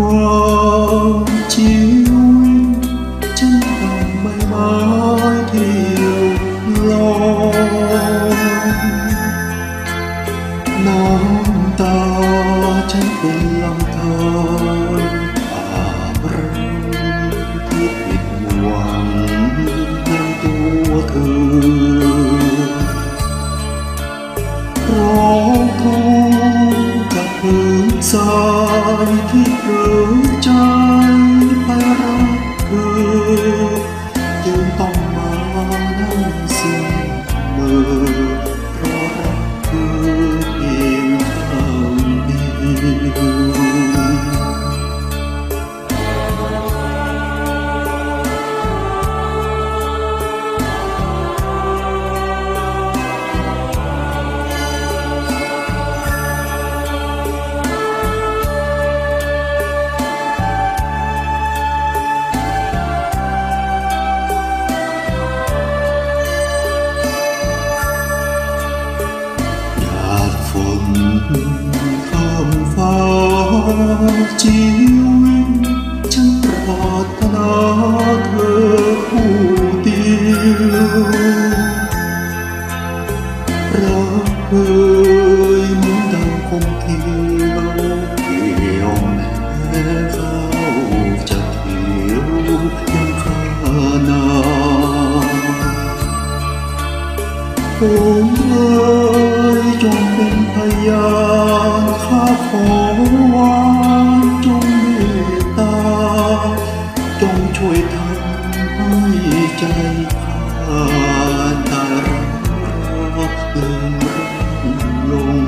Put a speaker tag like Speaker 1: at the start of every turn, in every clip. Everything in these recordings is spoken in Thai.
Speaker 1: ความชีวิตฉันต้องไม่ไม้เที่ยวลอยน้องตาฉันเป็นลำธารอาบรังที่ผิดหวังในตัวเธอร้องขอ sorry, keep. ฝนข้ามฟ้าชีวิตฉันปรารถนาเธอผู้เดียวรักเคยมืนดังคงเทียวเที่ยวแม้ข้าวจะเทียวยังข้านาผมเธอ ตารอเติมลง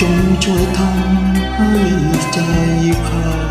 Speaker 1: จงช่วยทำให้ใจเขา